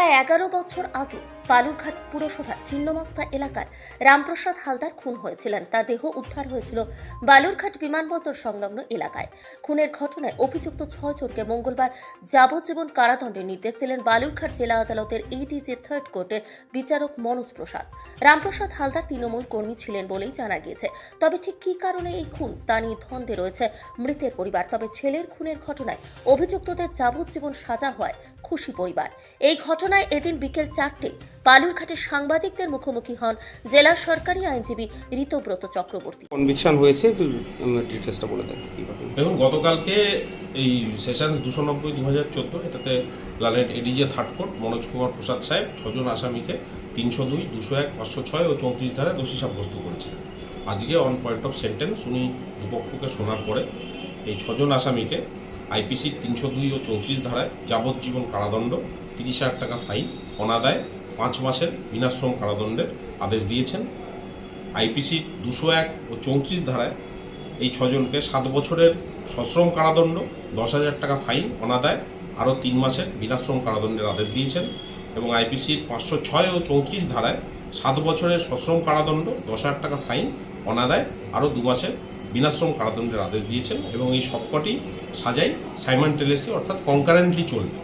প্রায় এগারো বছর আগে বালুরঘাট পুরসভা ছিন্নমস্তা এলাকায় রামপ্রসাদ হালদার খুন হয়েছিলেন। তার দেহ উদ্ধার হয়েছিল বালুরঘাট বিমানবন্দর সংলগ্ন এলাকায়। খুনের ঘটনায় অভিযুক্ত ছয় জনকে মঙ্গলবার যাবজ্জীবন কারাদণ্ডের নির্দেশ দিলেন বালুরঘাট জেলা আদালতের এডিজে থার্ড কোর্টের বিচারক মনোজ প্রসাদ। রামপ্রসাদ হালদার তৃণমূল কর্মী ছিলেন বলেই জানা গিয়েছে। তবে ঠিক কী কারণে এই খুন তা নিয়ে ধন্দে রয়েছে মৃতের পরিবার। তবে ছেলের খুনের ঘটনায় অভিযুক্তদের যাবজ্জীবন সাজা হয় খুশি পরিবার। এই ঘটনায় এদিন বিকেল চারটে বালুরঘাটের সাংবাদিকদের মুখোমুখি হন জেলা সরকারি আইনজীবী ঋতব্রত চক্রবর্তী। কনভিকশন হয়েছে একটু ডিটেলসটা বলে দেন দেখুন গতকালকে এই সেশনস দুশো নব্বই দু হাজার চোদ্দ এটাতে লালেট ADJ third court Manoj Kumar Prasad সাহেব ছজন আসামিকে তিনশো দুই দুশো এক পাঁচশো ছয় ও চৌত্রিশ ধারায় দোষী সাব্যস্ত করেছিলেন। আজকে অন পয়েন্ট অফ সেন্টেন্স উনি দুপক্ষকে শোনার পরে এই ছজন আসামিকে আইপিসির তিনশো দুই ও চৌত্রিশ ধারায় যাবজ্জীবন কারাদণ্ড তিরিশ হাজার টাকা ফাইন। অনাদায় পাঁচ মাসের বিনাশ্রম কারাদণ্ডের আদেশ দিয়েছেন। আইপিসি দুশো এক ও চৌত্রিশ ধারায় এই ছজনকে সাত বছরের সশ্রম কারাদণ্ড, দশ হাজার টাকা ফাইন, অনাদায় আরও তিন মাসের বিনাশ্রম কারাদণ্ডের আদেশ দিয়েছেন এবং আইপিসির পাঁচশো ছয় ও চৌত্রিশ ধারায় সাত বছরের সশ্রম কারাদণ্ড, দশ হাজার টাকা ফাইন, অনাদায় আরও দু মাসের বিনাশ্রম কারাদণ্ডের আদেশ দিয়েছেন এবং এই সবকটি সাজাই সাইমান্টেলেসলি অর্থাৎ কনকারেন্টলি চলবে।